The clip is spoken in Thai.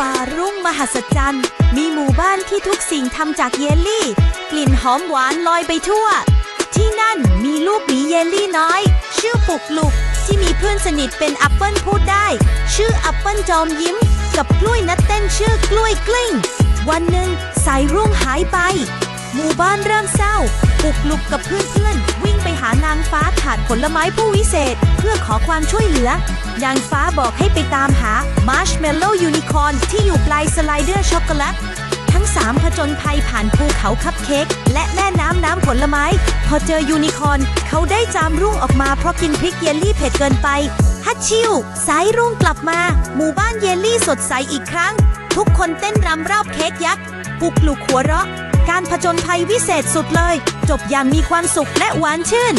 ป่ารุ่งมหัศจรรย์ มีหมู่บ้านที่ทุกสิ่งทำจากเยลลี่ กลิ่นหอมหวานลอยไปทั่ว ที่นั่นมีลูกหมีเยลลี่น้อย ชื่อปุกลุกที่มีเพื่อนสนิทเป็นแอปเปิลพูดได้ ชื่อแอปเปิลจอมยิ้ม กับกล้วยนัดเต้นชื่อกล้วยกลิ้ง วันหนึ่งสายรุ่งหายไป หมู่บ้านเริ่มเศร้าปุกลุกกับเพื่อนๆ ลไม้ผู้วิเศษ เพื่อขอความช่วยเหลือนางฟ้าบอกให้ไปตามหามาร์ชเมลโล่ยูนิคอร์นที่อยู่ปลายสไลเดอร์ช็อกโกแลตทั้งสามผจญภัยผ่านภูเขาคัพเค้กและแม่น้ำน้ำผลไม้ พอเจอยูนิคอร์นเขาได้จามรุ่งออกมาเพราะกินพริกเยลลี่เผ็ดเกินไปฮัตชิวสายรุ่งกลับมา หมู่บ้านเยลลี่สดใสอีกครั้ง ทุกคนเต้นรำรอบเค้กยักษ์ปุกลุกหัวเราะ การผจญภัยวิเศษสุดเลย จบอย่างมีความสุขและหวานชื่น